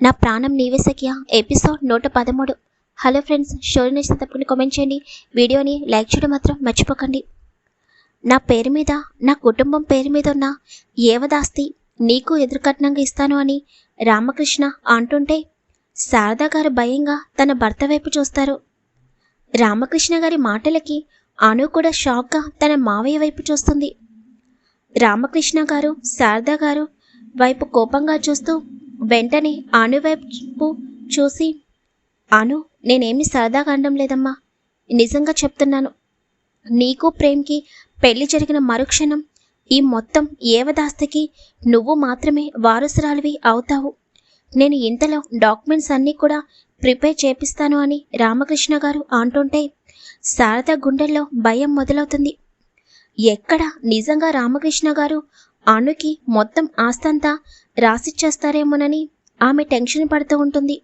నా ప్రాణం నీవేసకియా ఎపిసోడ్ నూట పదమూడు. హలో ఫ్రెండ్స్ స్టోరీ నచ్చిన తప్పకుండా కామెంట్ చేయండి. వీడియోని లైక్ చేయడం మాత్రం మర్చిపోకండి. నా పేరు మీద నా కుటుంబం పేరు మీద ఉన్న ఏవదాస్తి నీకు ఎదురుకట్నంగా ఇస్తాను అని రామకృష్ణ అంటుంటే శారదా గారు భయంగా తన భర్త వైపు చూస్తారు. రామకృష్ణ గారి మాటలకి అను కూడా షాక్గా తన మావయ్య వైపు చూస్తుంది. రామకృష్ణ గారు శారదా గారు వైపు కోపంగా చూస్తూ వెంటనే అనువైపు చూసి అను నేనేమి సరదాగా అనడం లేదమ్మా. నిజంగా చెప్తున్నాను. నీకు ప్రేమ్కి పెళ్ళి జరిగిన మరుక్షణం ఈ మొత్తం ఏవదాస్తకి నువ్వు మాత్రమే వారసురాలివి అవుతావు. నేను ఇంతలో డాక్యుమెంట్స్ అన్నీ కూడా ప్రిపేర్ చేపిస్తాను అని రామకృష్ణ గారు అంటుంటే శారద గుండెల్లో భయం మొదలవుతుంది. ఎక్కడ నిజంగా రామకృష్ణ గారు అణుకి మొత్తం ఆస్తంతా రాసిచ్చేస్తారేమోనని ఆమె టెన్షన్ పడుతూ ఉంటుంది.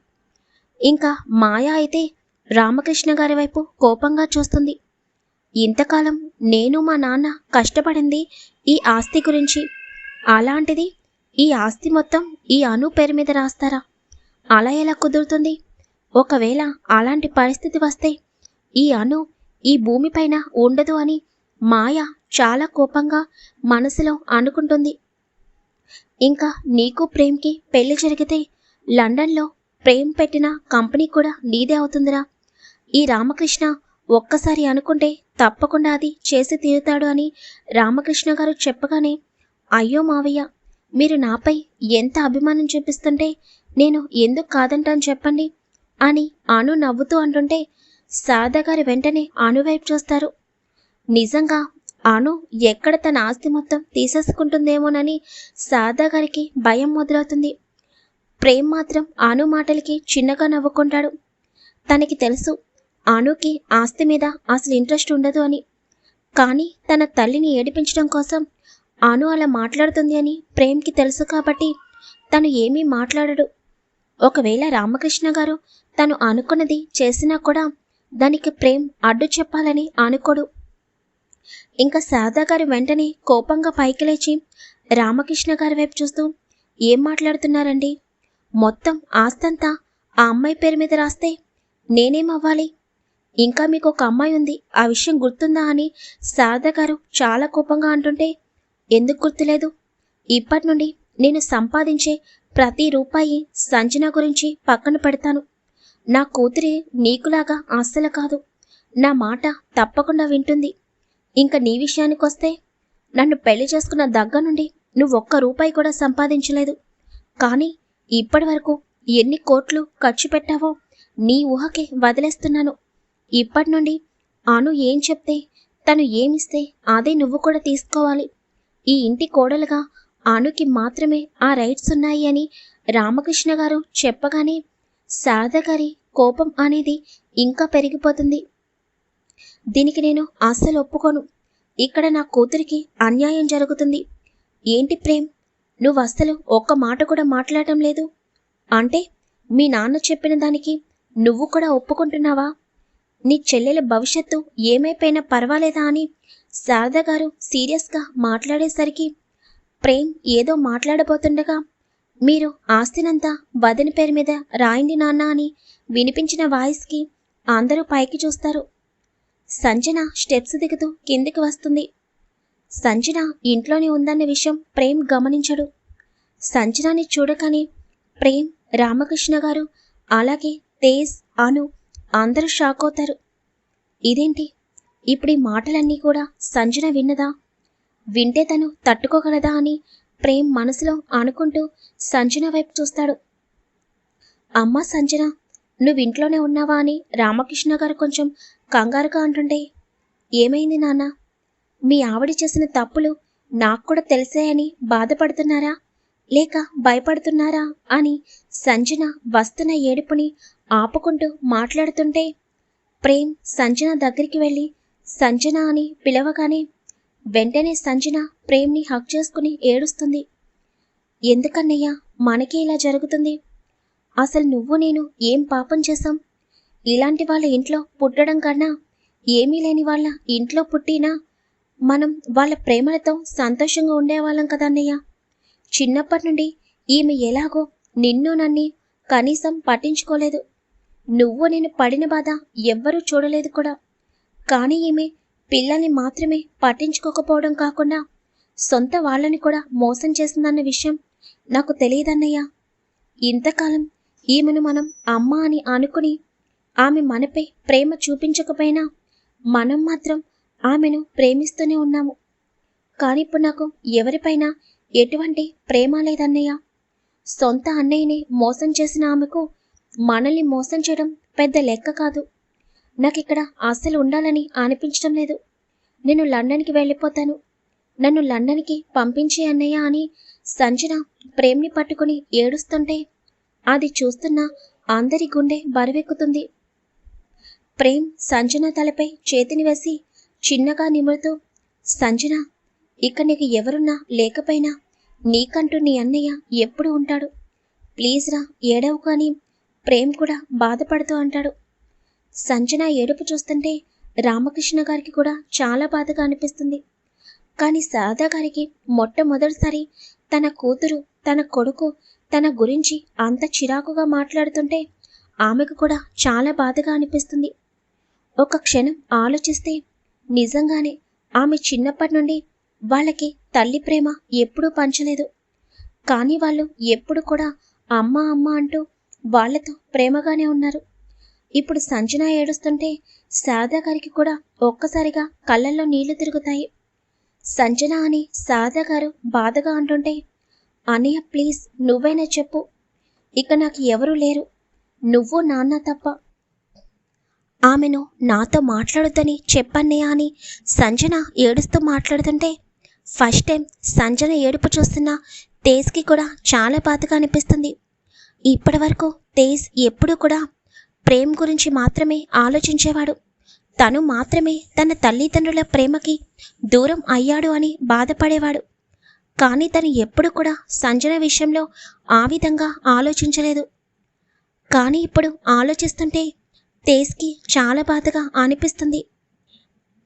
ఇంకా మాయ అయితే రామకృష్ణ గారి వైపు కోపంగా చూస్తుంది. ఇంతకాలం నేను మా నాన్న కష్టపడింది ఈ ఆస్తి గురించి. అలాంటిది ఈ ఆస్తి మొత్తం ఈ అను పేరు మీద రాస్తారా? అలా ఎలా కుదురుతుంది? ఒకవేళ అలాంటి పరిస్థితి వస్తే ఈ అను ఈ భూమిపైన ఉండదు అని మాయ చాలా కోపంగా మనసులో అనుకుంటుంది. ఇంకా నీకు ప్రేమ్కి పెళ్ళి జరిగితే లండన్లో ప్రేమ్ పెట్టిన కంపెనీ కూడా నీదే అవుతుందిరా. ఈ రామకృష్ణ ఒక్కసారి అనుకుంటే తప్పకుండా అది చేసి తీరుతాడు అని రామకృష్ణ గారు చెప్పగానే అయ్యో మావయ్య మీరు నాపై ఎంత అభిమానం చూపిస్తుంటే నేను ఎందుకు కాదంటాను చెప్పండి అని అను నవ్వుతూ అంటుంటే శారద గారు వెంటనే అను వైపు చూస్తారు. నిజంగా అను ఎక్కడ తన ఆస్తి మొత్తం తీసేసుకుంటుందేమోనని శారదా గారికి భయం మొదలవుతుంది. ప్రేమ్ మాత్రం అను మాటలకి చిన్నగా నవ్వుకుంటాడు. తనకి తెలుసు అనుకి ఆస్తి మీద అసలు ఇంట్రెస్ట్ ఉండదు అని. కానీ తన తల్లిని ఏడిపించడం కోసం అను అలా మాట్లాడుతుంది అని ప్రేమ్కి తెలుసు కాబట్టి తను ఏమీ మాట్లాడడు. ఒకవేళ రామకృష్ణ గారు తను అనుకున్నది చేసినా కూడా దానికి ప్రేమ్ అడ్డు చెప్పాలని అనుకోడు ఇంకా శారదా గారు వెంటనే కోపంగా పైకి లేచి రామకృష్ణ గారి వైపు చూస్తూ ఏం మాట్లాడుతున్నారండి? మొత్తం ఆస్తంతా ఆ అమ్మాయి పేరు మీద రాస్తే నేనేమవ్వాలి ఇంకా మీకు ఒక అమ్మాయి ఉంది ఆ విషయం గుర్తుందా అని శారద గారు చాలా కోపంగా అంటుంటే ఎందుకు గుర్తులేదు? ఇప్పటి నుండి నేను సంపాదించే ప్రతి రూపాయి సంజన గురించి పక్కన పెడతాను. నా కూతురి నీకులాగా అస్సలు కాదు. నా మాట తప్పకుండా వింటుంది. ఇంకా నీ విషయానికొస్తే నన్ను పెళ్ళి చేసుకున్న దగ్గర నుండి నువ్వు ఒక్క రూపాయి కూడా సంపాదించలేదు. కానీ ఇప్పటి వరకు ఎన్ని కోట్లు ఖర్చు పెట్టావో నీ ఊహకే వదిలేస్తున్నాను. ఇప్పటి నుండి అను ఏం చెప్తే తను ఏమిస్తే అదే నువ్వు కూడా తీసుకోవాలి. ఈ ఇంటి కోడలుగా అనుకి మాత్రమే ఆ రైట్స్ ఉన్నాయి అని రామకృష్ణ గారు చెప్పగానే శారద గారి కోపం అనేది ఇంకా పెరిగిపోతుంది. దీనికి నేను అస్సలు ఒప్పుకోను. ఇక్కడ నా కూతురికి అన్యాయం జరుగుతుంది. ఏంటి ప్రేమ్? నువ్వు అస్సలు ఒక్క మాట కూడా మాట్లాడటం లేదు. అంటే మీ నాన్న చెప్పిన దానికి నువ్వు కూడా ఒప్పుకుంటున్నావా? నీ చెల్లెల భవిష్యత్తు ఏమైపోయినా పర్వాలేదా అని శారద గారు సీరియస్గా మాట్లాడేసరికి ప్రేమ్ ఏదో మాట్లాడబోతుండగా మీరు ఆస్తినంతా వదిన పేరు మీద రాయండి నాన్న అని వినిపించిన వాయిస్కి అందరూ పైకి చూస్తారు. సంజన స్టెప్స్ దిగుతూ కిందికి వస్తుంది. సంజన ఇంట్లోనే ఉందన్న విషయం ప్రేమ్ గమనించడు. సంజనాని చూడగానే ప్రేమ్ రామకృష్ణ గారు అలాగే తేజ్ అను అందరూ షాక్ అవుతారు. ఇదేంటి? ఇప్పుడు ఈ మాటలన్నీ కూడా సంజన విన్నదా? వింటే తను తట్టుకోగలదా అని ప్రేమ్ మనసులో అనుకుంటూ సంజన వైపు చూస్తాడు. అమ్మ సంజన నువ్వు ఇంట్లోనే ఉన్నావా అని రామకృష్ణ గారు కొంచెం కంగారుగా అంటుండే ఏమైంది నాన్న? మీ ఆవిడ చేసిన తప్పులు నాకు కూడా తెలిసాయని బాధపడుతున్నారా? లేక భయపడుతున్నారా? అని సంజన వస్తున్న ఏడుపుని ఆపుకుంటూ మాట్లాడుతుంటే ప్రేమ్ సంజన దగ్గరికి వెళ్ళి సంజన అని పిలవగానే వెంటనే సంజన ప్రేమ్ని హక్ చేసుకుని ఏడుస్తుంది. ఎందుకన్నయ్యా మనకి ఇలా జరుగుతుంది? అసలు నువ్వు నేను ఏం పాపం చేశాం? ఇలాంటి వాళ్ళ ఇంట్లో పుట్టడం కన్నా ఏమీ లేని వాళ్ళ ఇంట్లో పుట్టినా మనం వాళ్ళ ప్రేమలతో సంతోషంగా ఉండేవాళ్ళం కదా అన్నయ్య. చిన్నప్పటి నుండి ఈమె ఎలాగో నిన్ను నన్ని కనీసం పట్టించుకోలేదు. నువ్వు నేను పడిన బాధ ఎవ్వరూ చూడలేదు కూడా. కానీ ఈమె పిల్లల్ని మాత్రమే పట్టించుకోకపోవడం కాకుండా సొంత వాళ్ళని కూడా మోసం చేసిందన్న విషయం నాకు తెలియదన్నయ్యా. ఇంతకాలం ఈమెను మనం అమ్మ అని అనుకుని ఆమె మనపై ప్రేమ చూపించకపోయినా మనం మాత్రం ఆమెను ప్రేమిస్తూనే ఉన్నాము. కానీ ఇప్పుడు నాకు ఎవరిపైన ఎటువంటి ప్రేమ లేదన్నయ్య. సొంత అన్నయ్యని మోసం చేసిన ఆమెకు మనల్ని మోసం చేయడం పెద్ద లెక్క కాదు. నాకు ఇక్కడ అస్సలు ఉండాలని అనిపించడం లేదు. నేను లండన్కి వెళ్ళిపోతాను. నన్ను లండన్కి పంపించే అన్నయ్య అని సంజన ప్రేమ్ని పట్టుకుని ఏడుస్తుంటే అది చూస్తున్న అందరి గుండె బరువెక్కుతుంది. ప్రేమ్ సంజన తలపై చేతిని వేసి చిన్నగా నిమురుతూ సంజన ఇక నీకు ఎవరున్నా లేకపోయినా నీకంటూ నీ అన్నయ్య ఎప్పుడు ఉంటాడు. ప్లీజ్ రా ఏడవు కానీ ప్రేమ్ కూడా బాధపడుతూ అంటాడు. సంజన ఏడుపు చూస్తుంటే రామకృష్ణ గారికి కూడా చాలా బాధగా అనిపిస్తుంది. కానీ శారదా గారికి మొట్టమొదటిసారి తన కూతురు తన కొడుకు తన గురించి అంత చిరాకుగా మాట్లాడుతుంటే ఆమెకు కూడా చాలా బాధగా అనిపిస్తుంది. ఒక క్షణం ఆలోచిస్తే నిజంగానే ఆమె చిన్నప్పటి నుండి వాళ్ళకి తల్లి ప్రేమ ఎప్పుడూ పంచలేదు. కానీ వాళ్ళు ఎప్పుడు కూడా అమ్మ అమ్మ అంటూ వాళ్ళతో ప్రేమగానే ఉన్నారు. ఇప్పుడు సంజన ఏడుస్తుంటే శారదా గారికి కూడా ఒక్కసారిగా కళ్ళల్లో నీళ్ళు తిరుగుతాయి. సంజన అని శారదా గారు బాధగా అంటుంటే అన్నయ్య ప్లీజ్ నువ్వైనా చెప్పు. ఇక నాకు ఎవరూ లేరు. నువ్వు నాన్న తప్ప. ఆమెను నాతో మాట్లాడొద్దని చెప్పన్నయ్య అని సంజన ఏడుస్తూ మాట్లాడుతుంటే ఫస్ట్ టైం సంజన ఏడుపు చూస్తున్న తేజ్కి కూడా చాలా బాధగా అనిపిస్తుంది. ఇప్పటి వరకు తేజ్ ఎప్పుడూ కూడా ప్రేమ్ గురించి మాత్రమే ఆలోచించేవాడు. తను మాత్రమే తన తల్లిదండ్రుల ప్రేమకి దూరం అయ్యాడు అని బాధపడేవాడు. కానీ తను ఎప్పుడు కూడా సంజన విషయంలో ఆ విధంగా ఆలోచించలేదు. కానీ ఇప్పుడు ఆలోచిస్తుంటే తేజ్కి చాలా బాధగా అనిపిస్తుంది.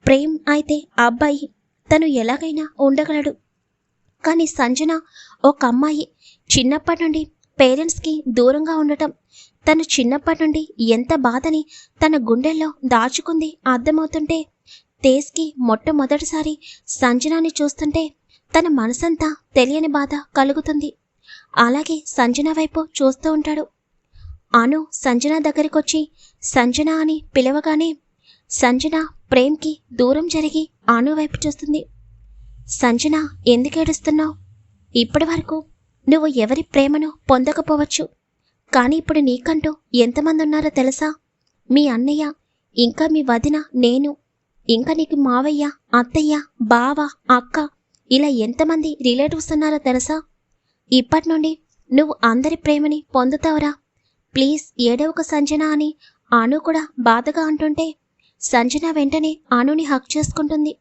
ప్రేమ్ అయితే అబ్బాయి తను ఎలాగైనా ఉండగలడు. కానీ సంజన ఒక అమ్మాయి చిన్నప్పటి నుండి పేరెంట్స్కి దూరంగా ఉండటం తను చిన్నప్పటి నుండి ఎంత బాధని తన గుండెల్లో దాచుకుంది అర్థమవుతుంటే తేజ్కి మొట్టమొదటిసారి సంజనాని చూస్తుంటే తన మనసంతా తెలియని బాధ కలుగుతుంది. అలాగే సంజన వైపు చూస్తూ ఉంటాడు. అను సంజన దగ్గరికొచ్చి సంజన అని పిలవగానే సంజన ప్రేమ్కి దూరం జరిగి అను వైపు చూస్తుంది. సంజన ఎందుకు ఏడుస్తున్నావు? ఇప్పటి వరకు నువ్వు ఎవరి ప్రేమను పొందకపోవచ్చు. కానీ ఇప్పుడు నీకంటూ ఎంతమంది ఉన్నారో తెలుసా? మీ అన్నయ్య ఇంకా మీ వదిన నేను ఇంకా నీకు మావయ్య అత్తయ్య బావ అక్క ఇలా ఎంతమంది రిలేటివ్స్ ఉన్నారో తెలుసా? ఇప్పటి నుండి నువ్వు అందరి ప్రేమని పొందుతావురా. ప్లీజ్ ఏడవక సంజన అని అను కూడా బాధగా అంటుంటే సంజన వెంటనే అనుని హక్ చేసుకుంటుంది.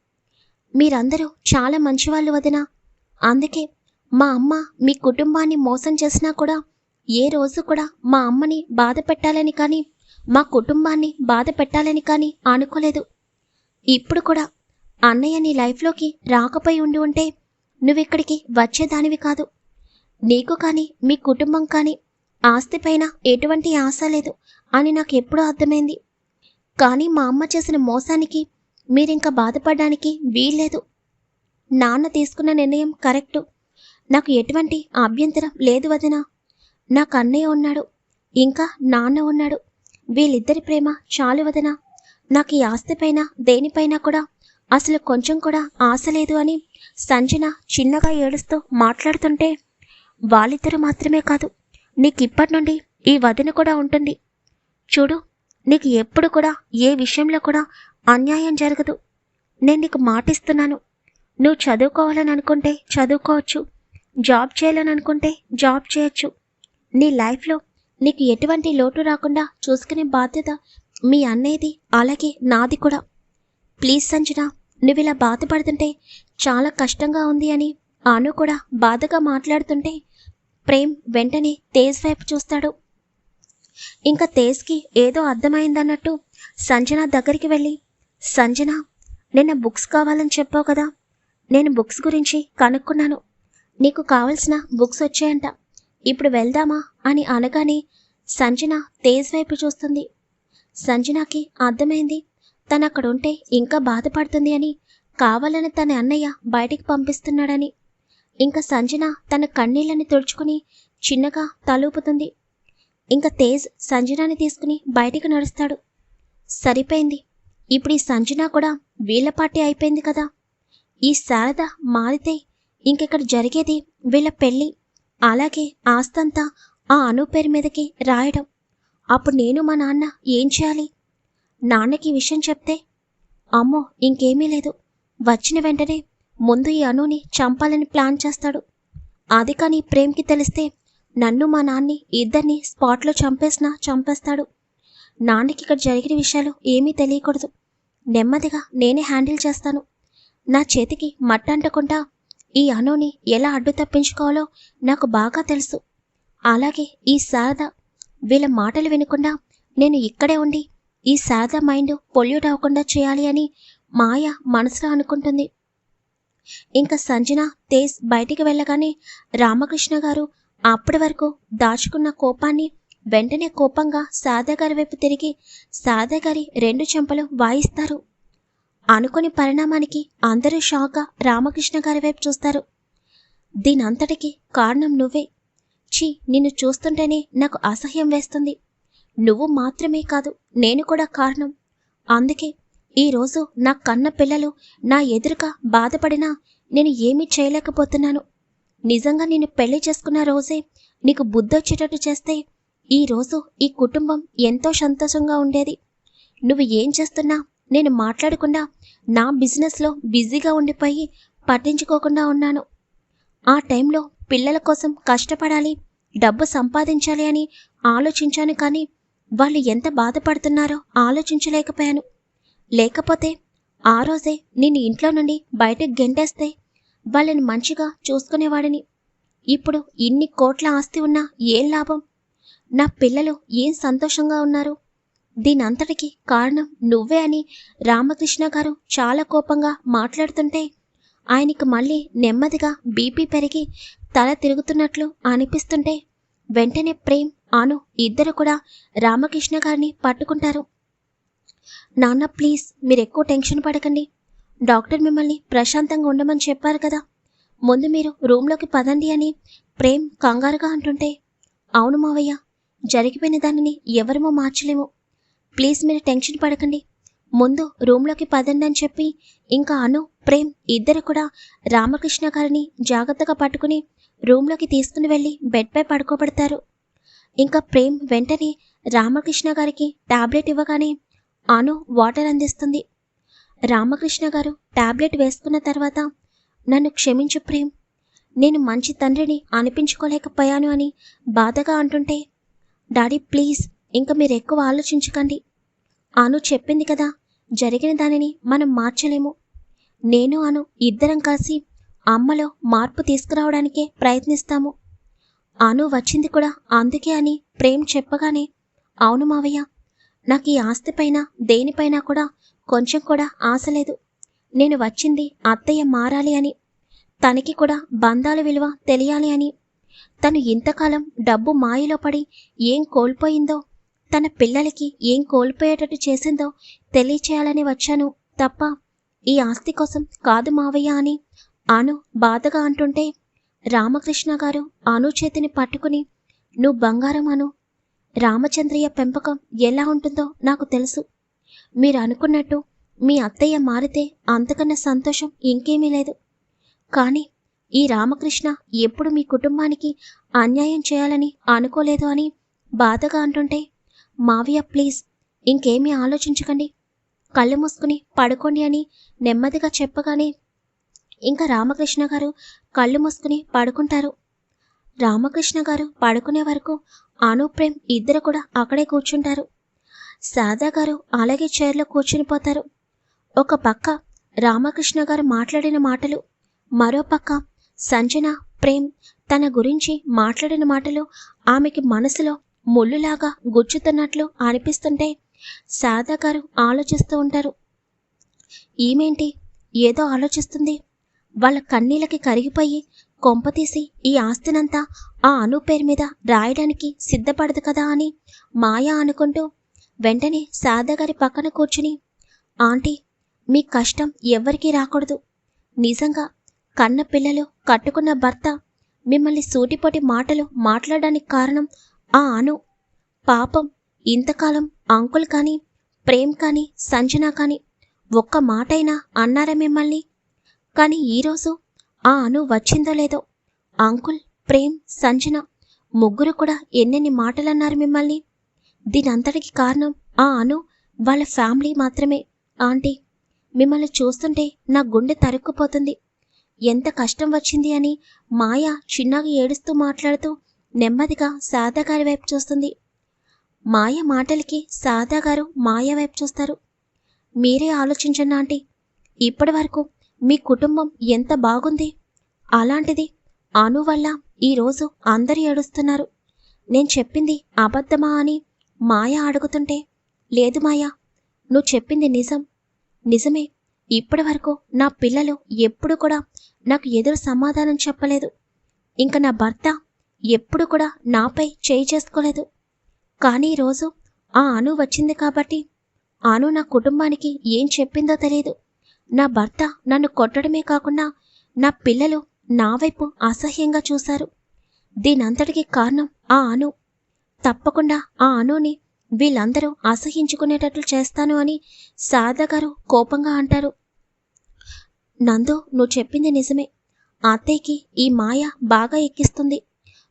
మీరందరూ చాలా మంచివాళ్ళు వదిన. అందుకే మా అమ్మ మీ కుటుంబాన్ని మోసం చేసినా కూడా ఏ రోజు కూడా మా అమ్మని బాధ పెట్టాలని కానీ మా కుటుంబాన్ని బాధ పెట్టాలని కానీ అనుకోలేదు ఇప్పుడు కూడా అన్నయ్య నీ లైఫ్లోకి రాకపోయి ఉండి ఉంటే నువ్విక్కడికి వచ్చేదానివి కాదు. నీకు కానీ మీ కుటుంబం కానీ ఆస్తిపైన ఎటువంటి ఆశ లేదు అని నాకు ఎప్పుడూ అర్థమైంది. కానీ మా అమ్మ చేసిన మోసానికి మీరింకా బాధపడడానికి వీల్లేదు. నాన్న తీసుకున్న నిర్ణయం కరెక్టు. నాకు ఎటువంటి అభ్యంతరం లేదు వదినా. నాకు అన్నయ్య ఉన్నాడు. ఇంకా నాన్న ఉన్నాడు. వీళ్ళిద్దరి ప్రేమ చాలు వదనా. నాకు ఈ ఆస్తిపైన దేనిపైన కూడా అసలు కొంచెం కూడా ఆశ లేదు అని సంజన చిన్నగా ఏడుస్తూ మాట్లాడుతుంటే వాళ్ళిద్దరూ మాత్రమే కాదు నీకు ఇప్పటి నుండి ఈ వదిన కూడా ఉంటుంది. చూడు నీకు ఎప్పుడు కూడా ఏ విషయంలో కూడా అన్యాయం జరగదు. నేను నీకు మాటిస్తున్నాను. నువ్వు చదువుకోవాలని అనుకుంటే చదువుకోవచ్చు. జాబ్ చేయాలని అనుకుంటే జాబ్ చేయొచ్చు. నీ లైఫ్లో నీకు ఎటువంటి లోటు రాకుండా చూసుకునే బాధ్యత మీ అన్నయ్యది అలాగే నాది కూడా. ప్లీజ్ సంజన నువ్వు ఇలా బాధపడుతుంటే చాలా కష్టంగా ఉంది అని అను కూడా బాధగా మాట్లాడుతుంటే ప్రేమ్ వెంటనే తేజ్ వైపు చూస్తాడు. ఇంకా తేజ్కి ఏదో అర్థమైందన్నట్టు సంజన దగ్గరికి వెళ్ళి సంజన నిన్న బుక్స్ కావాలని చెప్పావు కదా నేను బుక్స్ గురించి కనుక్కున్నాను. నీకు కావలసిన బుక్స్ వచ్చాయంట. ఇప్పుడు వెళ్దామా? అని అనగానే సంజన తేజ్ వైపు చూస్తుంది. సంజనకి అర్థమైంది. తను ఉంటే ఇంకా బాధపడుతుంది అని కావాలని తన అన్నయ్య బయటికి పంపిస్తున్నాడని. ఇంకా సంజన తన కన్నీళ్ళని తుడుచుకుని చిన్నగా తలూపుతుంది. ఇంకా తేజ్ సంజనాని తీసుకుని బయటికి నడుస్తాడు. సరిపోయింది. ఇప్పుడు ఈ సంజన కూడా వీళ్ళ పార్టీ అయిపోయింది కదా. ఈ శారద మారితే ఇంకెక్కడ జరిగేది? వీళ్ళ పెళ్ళి అలాగే ఆస్తంతా ఆ అను పేరు మీదకి రాయడం. అప్పుడు నేను మా నాన్న ఏం చేయాలి? నాన్నకి విషయం చెప్తే అమ్మో ఇంకేమీ లేదు. వచ్చిన వెంటనే ముందు ఈ అనుని చంపాలని ప్లాన్ చేస్తాడు. అది కానీ ప్రేమ్కి తెలిస్తే నన్ను మా నాన్ని ఇద్దరిని స్పాట్లో చంపేసినా చంపేస్తాడు. నాన్నకి ఇక్కడ జరిగిన విషయాలు ఏమీ తెలియకూడదు. నెమ్మదిగా నేనే హ్యాండిల్ చేస్తాను. నా చేతికి మట్టంటకుండా ఈ అనుని ఎలా అడ్డు తప్పించుకోవాలో నాకు బాగా తెలుసు. అలాగే ఈ శారద వీళ్ళ మాటలు వినకుండా నేను ఇక్కడే ఉండి ఈ శారద మైండ్ పొల్యూట్ అవ్వకుండా చేయాలి అని మాయ మనసులో అనుకుంటుంది. ఇంకా సంజన తేజ్ బయటికి వెళ్ళగానే రామకృష్ణ గారు అప్పటి వరకు దాచుకున్న కోపాన్ని వెంటనే కోపంగా శారద గారి వైపు తిరిగి శారద గారి రెండు చెంపలు వాయిస్తారు. అనుకుని పరిణామానికి అందరూ షాక్గా రామకృష్ణ గారి వైపు చూస్తారు. దీనంతటికి కారణం నువ్వే. ఛీ నిన్ను చూస్తుంటేనే నాకు అసహ్యం వేస్తుంది. నువ్వు మాత్రమే కాదు నేను కూడా కారణం. అందుకే ఈరోజు నా కన్న పిల్లలు నా ఎదురుగా బాధపడినా నేను ఏమీ చేయలేకపోతున్నాను. నిజంగా నేను పెళ్ళి చేసుకున్న రోజే నీకు బుద్ధొచ్చేటట్టు చేస్తే ఈరోజు ఈ కుటుంబం ఎంతో సంతోషంగా ఉండేది. నువ్వు ఏం చేస్తున్నా నేను మాట్లాడకుండా నా బిజినెస్లో బిజీగా ఉండిపోయి పట్టించుకోకుండా ఉన్నాను. ఆ టైంలో పిల్లల కోసం కష్టపడాలి డబ్బు సంపాదించాలి అని ఆలోచించాను కానీ వాళ్ళు ఎంత బాధపడుతున్నారో ఆలోచించలేకపోయాను. లేకపోతే ఆ రోజే నేను ఇంట్లో నుండి బయటకు గెంటేస్తే వాళ్ళని మంచిగా చూసుకునేవాడిని. ఇప్పుడు ఇన్ని కోట్ల ఆస్తి ఉన్నా ఏం లాభం? నా పిల్లలు ఏం సంతోషంగా ఉన్నారు? దీనంతటికి కారణం నువ్వే అని రామకృష్ణ గారు చాలా కోపంగా మాట్లాడుతుంటే ఆయనకి మళ్ళీ నెమ్మదిగా బీపీ పెరిగి తల తిరుగుతున్నట్లు అనిపిస్తుంటే వెంటనే ప్రేమ్ ఆను ఇద్దరు కూడా రామకృష్ణ గారిని పట్టుకుంటారు. నాన్న ప్లీజ్ మీరు ఎక్కువ టెన్షన్ పడకండి. డాక్టర్ మిమ్మల్ని ప్రశాంతంగా ఉండమని చెప్పారు కదా. ముందు మీరు రూమ్లోకి పదండి అని ప్రేమ్ కంగారుగా అంటుంటే అవును మావయ్య జరిగిపోయిన దానిని ఎవరమో మార్చలేము. ప్లీజ్ మీరు టెన్షన్ పడకండి. ముందు రూమ్లోకి పదండి అని చెప్పి ఇంకా అను ప్రేమ్ ఇద్దరు కూడా రామకృష్ణ గారిని జాగ్రత్తగా పట్టుకుని రూమ్లోకి తీసుకుని వెళ్ళి బెడ్పై పడుకోబెడతారు. ఇంకా ప్రేమ్ వెంటనే రామకృష్ణ గారికి టాబ్లెట్ ఇవ్వగానే అను వాటర్ అందిస్తుంది. రామకృష్ణ గారు టాబ్లెట్ వేసుకున్న తర్వాత నన్ను క్షమించు ప్రేమ్. నేను మంచి తండ్రిని అనిపించుకోలేకపోయాను అని బాధగా అంటుంటే డాడీ ప్లీజ్ ఇంకా మీరు ఎక్కువ ఆలోచించకండి. అను చెప్పింది కదా. జరిగిన దానిని మనం మార్చలేము. నేను అను ఇద్దరం కలిసి అమ్మలో మార్పు తీసుకురావడానికే ప్రయత్నిస్తాము. అను వచ్చింది కూడా అందుకే అని ప్రేమ్ చెప్పగానే అవును మావయ్య నాకు ఈ ఆస్తిపైన దేనిపైన కూడా కొంచెం కూడా ఆశ లేదు. నేను వచ్చింది అత్తయ్య మారాలి అని తనకి కూడా బంధాల విలువ తెలియాలి అని. తను ఇంతకాలం డబ్బు మాయలో పడి ఏం కోల్పోయిందో తన పిల్లలకి ఏం కోల్పోయేటట్టు చేసిందో తెలియచేయాలని వచ్చాను తప్ప ఈ ఆస్తి కోసం కాదు మావయ్య అని. అను బాధగా అంటుంటే రామకృష్ణ గారు అను చేతిని పట్టుకుని నువ్వు బంగారం అను. రామచంద్రయ్య పెంపకం ఎలా ఉంటుందో నాకు తెలుసు. మీరు అనుకున్నట్టు మీ అత్తయ్య మారితే అంతకన్నా సంతోషం ఇంకేమీ లేదు. కానీ ఈ రామకృష్ణ ఎప్పుడు మీ కుటుంబానికి అన్యాయం చేయాలని అనుకోలేదు అని బాధగా అంటుంటే మావయ్య ప్లీజ్. ఇంకేమీ ఆలోచించకండి. కళ్ళు మూసుకుని పడుకోండి అని నెమ్మదిగా చెప్పగానే ఇంకా రామకృష్ణ గారు కళ్ళు మూసుకుని పడుకుంటారు. రామకృష్ణ గారు పడుకునే వరకు అనుప్రేమ్ ఇద్దరు కూడా అక్కడే కూర్చుంటారు. సాదా గారు అలాగే చైర్లో కూర్చుని పోతారు. ఒక పక్క రామకృష్ణ గారు మాట్లాడిన మాటలు మరో పక్క సంజన ప్రేమ్ తన గురించి మాట్లాడిన మాటలు ఆమెకి మనసులో ముళ్ళులాగా గుచ్చుతున్నట్లు అనిపిస్తుంటే శారదా గారు ఆలోచిస్తూ ఉంటారు. ఈమెంటి ఏదో ఆలోచిస్తుంది. వాళ్ళ కన్నీళ్ళకి కరిగిపోయి కొంపతీసి ఈ ఆస్తినంతా ఆ అను పేరు మీద రాయడానికి సిద్ధపడదు కదా అని మాయా అనుకుంటూ వెంటనే శారదాగారి పక్కన కూర్చుని ఆంటీ మీ కష్టం ఎవ్వరికీ రాకూడదు. నిజంగా కన్న పిల్లలు కట్టుకున్న భర్త మిమ్మల్ని సూటిపోటి మాటలు మాట్లాడడానికి కారణం ఆ అను. పాపం ఇంతకాలం అంకుల్ కానీ ప్రేమ్ కానీ సంజన కానీ ఒక్క మాటైనా అన్నారా మిమ్మల్ని? కానీ ఈరోజు ఆ అను వచ్చిందో లేదో అంకుల్ ప్రేమ్ సంజన ముగ్గురు కూడా ఎన్నెన్ని మాటలన్నారు మిమ్మల్ని? దీనంతటికి కారణం ఆ అను వాళ్ళ ఫ్యామిలీ మాత్రమే. ఆంటీ మిమ్మల్ని చూస్తుంటే నా గుండె తరుక్కుపోతుంది. ఎంత కష్టం వచ్చింది అని మాయ చిన్నగా ఏడుస్తూ మాట్లాడుతూ నెమ్మదిగా సాదాగారి వైపు చూస్తుంది. మాయ మాటలకి సాదాగారు మాయ వైపు చూస్తారు. మీరే ఆలోచించండి ఆంటీ. ఇప్పటి వరకు మీ కుటుంబం ఎంత బాగుంది? అలాంటిది అను వల్ల ఈరోజు అందరూ ఏడుస్తున్నారు. నేను చెప్పింది అబద్ధమా అని మాయ అడుగుతుంటే లేదు మాయా నువ్వు చెప్పింది నిజం. నిజమే ఇప్పటి వరకు నా పిల్లలు ఎప్పుడు కూడా నాకు ఎదురు సమాధానం చెప్పలేదు. ఇంకా నా భర్త ఎప్పుడు కూడా నాపై చేయి చేసుకోలేదు. కానీ ఈరోజు ఆ అను వచ్చింది కాబట్టి అను నా కుటుంబానికి ఏం చెప్పిందో తెలియదు నా భర్త నన్ను కొట్టడమే కాకుండా నా పిల్లలు నా వైపు అసహ్యంగా చూశారు. దీనంతటికి కారణం ఆ అను. తప్పకుండా ఆ అనుని వీళ్ళందరూ అసహించుకునేటట్లు చేస్తాను అని శారద గారు కోపంగా అంటారు. నందు నువ్వు చెప్పింది నిజమే. అత్తయ్యకి ఈ మాయ బాగా ఎక్కిస్తుంది.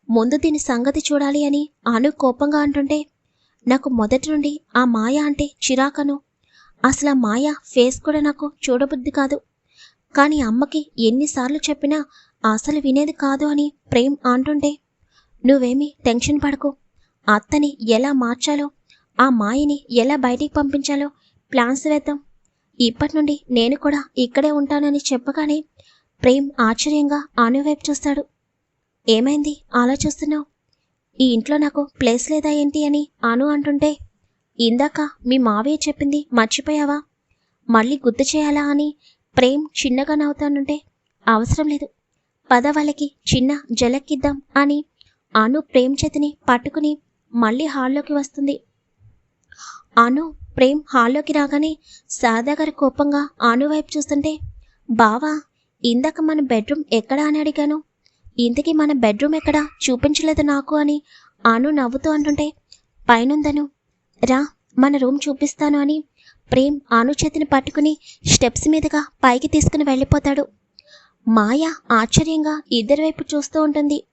ముందు దీని సంగతి చూడాలి అని అను కోపంగా అంటుంటే నాకు మొదటి నుండి ఆ మాయ అంటే చిరాకను. అసలు ఆ మాయ ఫేస్ కూడా నాకు చూడబుద్ధి కాదు. కానీ అమ్మకి ఎన్నిసార్లు చెప్పినా అసలు వినేది కాదు అని ప్రేమ్ అంటుంటే నువ్వేమీ టెన్షన్ పడకు. అత్తని ఎలా మార్చాలో ఆ మాయని ఎలా బయటికి పంపించాలో ప్లాన్స్ వేద్దాం. ఇప్పటి నుండి నేను కూడా ఇక్కడే ఉంటానని చెప్పగానే ప్రేమ్ ఆశ్చర్యంగా ఆనువైపు చూస్తాడు. ఏమైంది? అలా చూస్తున్నావు ఈ ఇంట్లో నాకు ప్లేస్ లేదా ఏంటి అని అను అంటుంటే ఇందాక మీ మావయ్య చెప్పింది మర్చిపోయావా? మళ్ళీ గుర్తు చేయాలా అని ప్రేమ్ చిన్నగా నవ్వుతానుంటే అవసరం లేదు. పద వాళ్ళకి చిన్న జలక్కిద్దాం అని అను ప్రేమ్ చేతిని పట్టుకుని మళ్ళీ హాల్లోకి వస్తుంది. అను ప్రేమ్ హాల్లోకి రాగానే శారదా గారి కోపంగా అను వైపు చూస్తుంటే బావా ఇందాక మన బెడ్రూమ్ ఎక్కడా అని అడిగాను? ఇంతకీ మన బెడ్రూమ్ ఎక్కడా? చూపించలేదు నాకు అని అను నవ్వుతూ అంటుంటే పైనుందను. రా మన రూమ్ చూపిస్తాను అని ప్రేమ్ ఆను చేతిని పట్టుకుని స్టెప్స్ మీదుగా పైకి తీసుకుని వెళ్ళిపోతాడు. మాయ ఆశ్చర్యంగా ఇద్దరి వైపు చూస్తూ ఉంటుంది.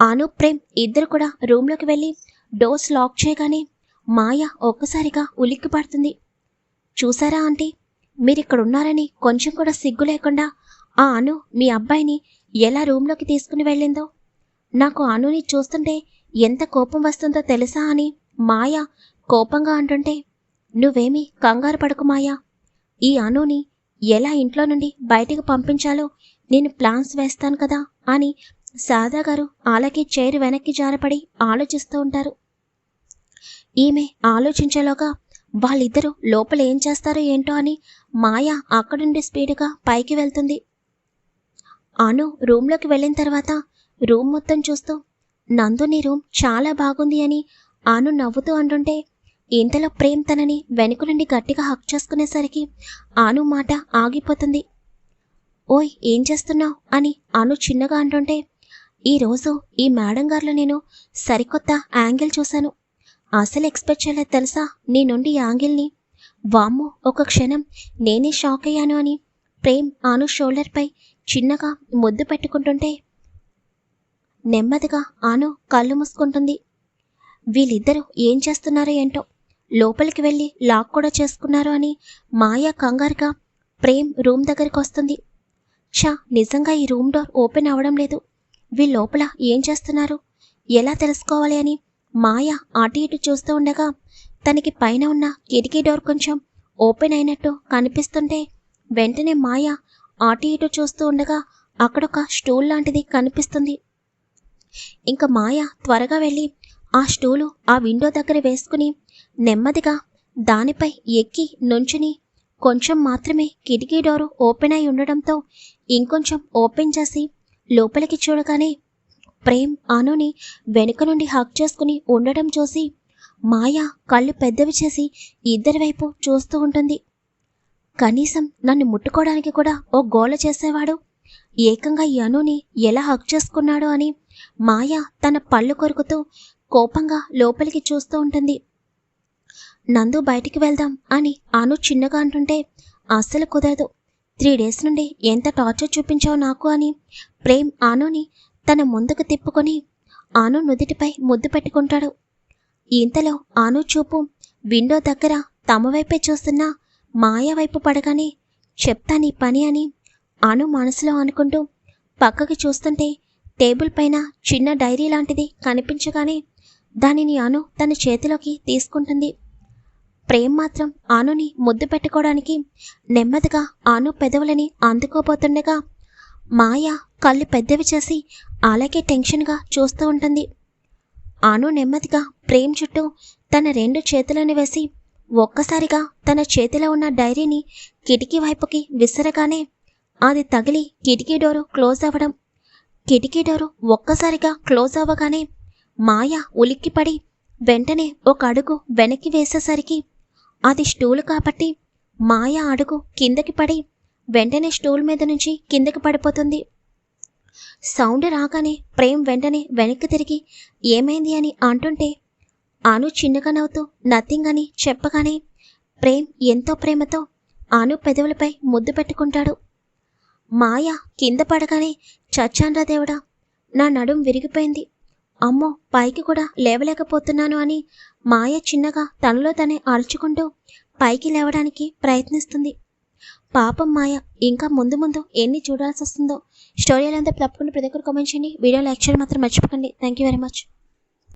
ఆను ప్రేమ్ ఇద్దరు కూడా రూమ్లోకి వెళ్ళి డోర్స్ లాక్ చేయగానే మాయ ఒక్కసారిగా ఉలిక్కి పడుతుంది. చూసారా ఆంటీ మీరిక్కడున్నారని కొంచెం కూడా సిగ్గు లేకుండా ఆ అను మీ అబ్బాయిని ఎలా రూమ్లోకి తీసుకుని వెళ్ళిందో? నాకు అనుని చూస్తుంటే ఎంత కోపం వస్తుందో తెలుసా అని మాయ కోపంగా అంటుంటే నువ్వేమీ కంగారు పడకు మాయా. ఈ అనుని ఎలా ఇంట్లో నుండి బయటికి పంపించాలో నేను ప్లాన్స్ వేస్తాను కదా అని సాదా గారు అలాగే చైర్ వెనక్కి జారపడి ఆలోచిస్తూ ఉంటారు. ఈమె ఆలోచించేలోగా వాళ్ళిద్దరూ లోపల ఏం చేస్తారో ఏంటో అని మాయ అక్కడుండి స్పీడ్గా పైకి వెళ్తుంది. అను రూమ్లోకి వెళ్ళిన తర్వాత రూమ్ మొత్తం చూస్తూ నందు నీ రూమ్ చాలా బాగుంది అని అను నవ్వుతూ అంటుంటే ఇంతలో ప్రేమ్ తనని వెనుక నుండి గట్టిగా హక్ చేసుకునేసరికి అను మాట ఆగిపోతుంది. ఓయ్ ఏం చేస్తున్నావు? అని అను చిన్నగా అంటుంటే ఈరోజు ఈ మేడం గారిలో నేను సరికొత్త యాంగిల్ చూశాను. అసలు ఎక్స్పెక్ట్ చేయలేదు తెలుసా? నీ నుండి యాంగిల్ని. వామ్మో ఒక క్షణం నేనే షాక్ అయ్యాను అని ప్రేమ్ ఆను షోల్డర్పై చిన్నగా ముద్దు పెట్టుకుంటుంటే నెమ్మదిగా ఆను కళ్ళు మూసుకుంటుంది. వీళ్ళిద్దరూ ఏం చేస్తున్నారో ఏంటో లోపలికి వెళ్ళి లాక్ కూడా చేసుకున్నారు అని మాయా కంగారుగా ప్రేమ్ రూమ్ దగ్గరికి వస్తుంది. ఛా నిజంగా ఈ రూమ్ డోర్ ఓపెన్ అవ్వడం లేదు. వీళ్ళు లోపల ఏం చేస్తున్నారు? ఎలా తెలుసుకోవాలి అని మాయ అటు ఇటు చూస్తూ ఉండగా తనకి పైన ఉన్న కిటికీ డోర్ కొంచెం ఓపెన్ అయినట్టు కనిపిస్తుంటే వెంటనే మాయ అటు ఇటు చూస్తూ ఉండగా అక్కడొక స్టూల్ లాంటిది కనిపిస్తుంది. ఇంకా మాయ త్వరగా వెళ్ళి ఆ స్టూలు ఆ విండో దగ్గర వేసుకుని నెమ్మదిగా దానిపై ఎక్కి నుంచుని కొంచెం మాత్రమే కిటికీ డోరు ఓపెన్ అయి ఉండడంతో ఇంకొంచెం ఓపెన్ చేసి లోపలికి చూడగానే ప్రేమ్ అనుని వెనుక నుండి హక్ చేసుకుని ఉండడం చూసి మాయ కళ్ళు పెద్దవి చేసి ఇద్దరి వైపు చూస్తూ ఉంటుంది. కనీసం నన్ను ముట్టుకోవడానికి కూడా ఓ గోల చేసేవాడు? ఏకంగా యనుని ఎలా హక్ చేసుకున్నాడు అని మాయ తన పళ్ళు కొరుకుతూ కోపంగా లోపలికి చూస్తూ ఉంటుంది. నందు బయటికి వెళ్దాం అని అను చిన్నగా అంటుంటే అస్సలు కుదరదు. త్రీ డేస్ నుండి ఎంత టార్చర్ చూపించావు నాకు అని ప్రేమ్ ఆనుని తన ముందుకు తిప్పుకొని ఆను నుదుటిపై ముద్దు పెట్టుకుంటాడు. ఇంతలో ఆను చూపు విండో దగ్గర తమ వైపే చూస్తున్న మాయ వైపు పడగానే చెప్తా నీ పని అని అను మనసులో అనుకుంటూ పక్కకి చూస్తుంటే టేబుల్ పైన చిన్న డైరీ లాంటిది కనిపించగానే దానిని అను తన చేతిలోకి తీసుకుంటుంది. ప్రేమ్ మాత్రం ఆనుని ముద్దు పెట్టుకోవడానికి నెమ్మదిగా ఆను పెదవులని అందుకోబోతుండగా మాయ కళ్ళు పెద్దవి చేసి అలాగే టెన్షన్గా చూస్తూ ఉంటుంది. ఆను నెమ్మదిగా ప్రేమ్ చుట్టూ తన రెండు చేతులను వేసి ఒక్కసారిగా తన చేతిలో ఉన్న డైరీని కిటికీ వైపుకి విసరగానే అది తగిలి కిటికీ డోరు క్లోజ్ అవ్వడం. కిటికీ డోరు ఒక్కసారిగా క్లోజ్ అవ్వగానే మాయ ఉలిక్కిపడి వెంటనే ఒక అడుగు వెనక్కి వేసేసరికి అది స్టూలు కాబట్టి మాయ అడుగు కిందకి పడి వెంటనే స్టూల్ మీద నుంచి కిందకి పడిపోతుంది. సౌండ్ రాగానే ప్రేమ్ వెంటనే వెనక్కి తిరిగి ఏమైంది? అని అంటుంటే ఆను చిన్నగా నవ్వుతూ నథింగ్ అని చెప్పగానే ప్రేమ్ ఎంతో ప్రేమతో ఆను పెదవులపై ముద్దు పెట్టుకుంటాడు. మాయ కింద పడగానే చచ్చాన్రా దేవుడా నా నడుం విరిగిపోయింది. అమ్మో పైకి కూడా లేవలేకపోతున్నాను అని మాయ చిన్నగా తనలో తనే అరుచుకుంటూ పైకి లేవడానికి ప్రయత్నిస్తుంది. పాపం మాయ ఇంకా ముందు ముందు ఎన్ని చూడాల్సి వస్తుందో స్టోరీ ఎలా తప్పకుండా ప్రతి ఒక్కరు కామెంట్ చేయండి. వీడియో లైక్ చేయడం మాత్రం మర్చిపోకండి. Thank you very much.